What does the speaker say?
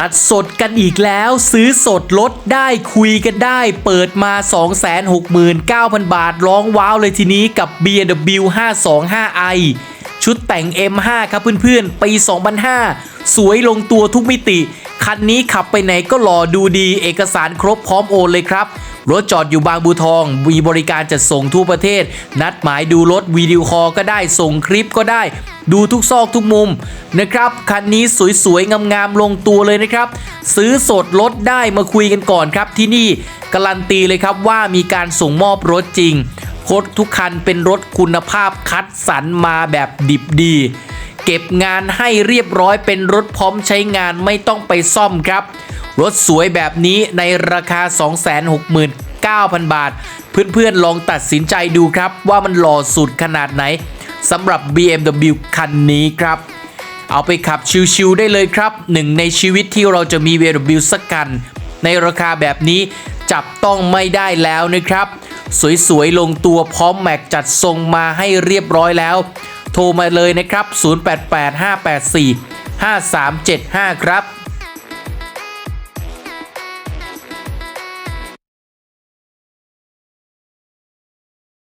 อัดสดกันอีกแล้วซื้อสดลดได้คุยกันได้ เปิดมา 269,000 บาท ร้องว้าวเลยทีนี้กับ BMW 525i ชุดแต่ง M5 ครับเพื่อนๆ ปี 2005 สวยลงตัวทุกมิติ คันนี้ขับไปไหนก็หล่อดูดี เอกสารครบพร้อมโอนเลยครับ รถจอดอยู่บางบัวทอง มีบริการจัดส่งทั่วประเทศ นัดหมายดูรถวิดีโอคอลก็ได้ส่งคลิปก็ได้ ดูทุกซอกทุกมุมนะครับ คันนี้สวยๆ งามๆ ลงตัวเลยนะครับ ซื้อสดรถได้มาคุยกันก่อนครับที่นี่ การันตีเลยครับว่ามีการส่งมอบรถจริงรถทุกคันเป็นรถคุณภาพคัดสรรมาแบบดิบดี เก็บงานให้เรียบร้อยเป็นรถพร้อมใช้งานไม่ต้องไปซ่อมครับ รถสวยแบบนี้ในราคา 269,000 บาท เพื่อนๆลองตัดสินใจดูครับว่ามันหล่อสุดขนาดไหนสำหรับ BMW คันนี้ครับ เอาไปขับชิวๆได้เลยครับหนึ่งในชีวิตที่เราจะมี BMW สักกัน ในราคาแบบนี้จับต้องไม่ได้แล้วนะครับ สวยๆ ลงตัวพร้อมแม็กจัดทรงมาให้เรียบร้อยแล้ว โทรมาเลยนะครับ 0885845375 ครับ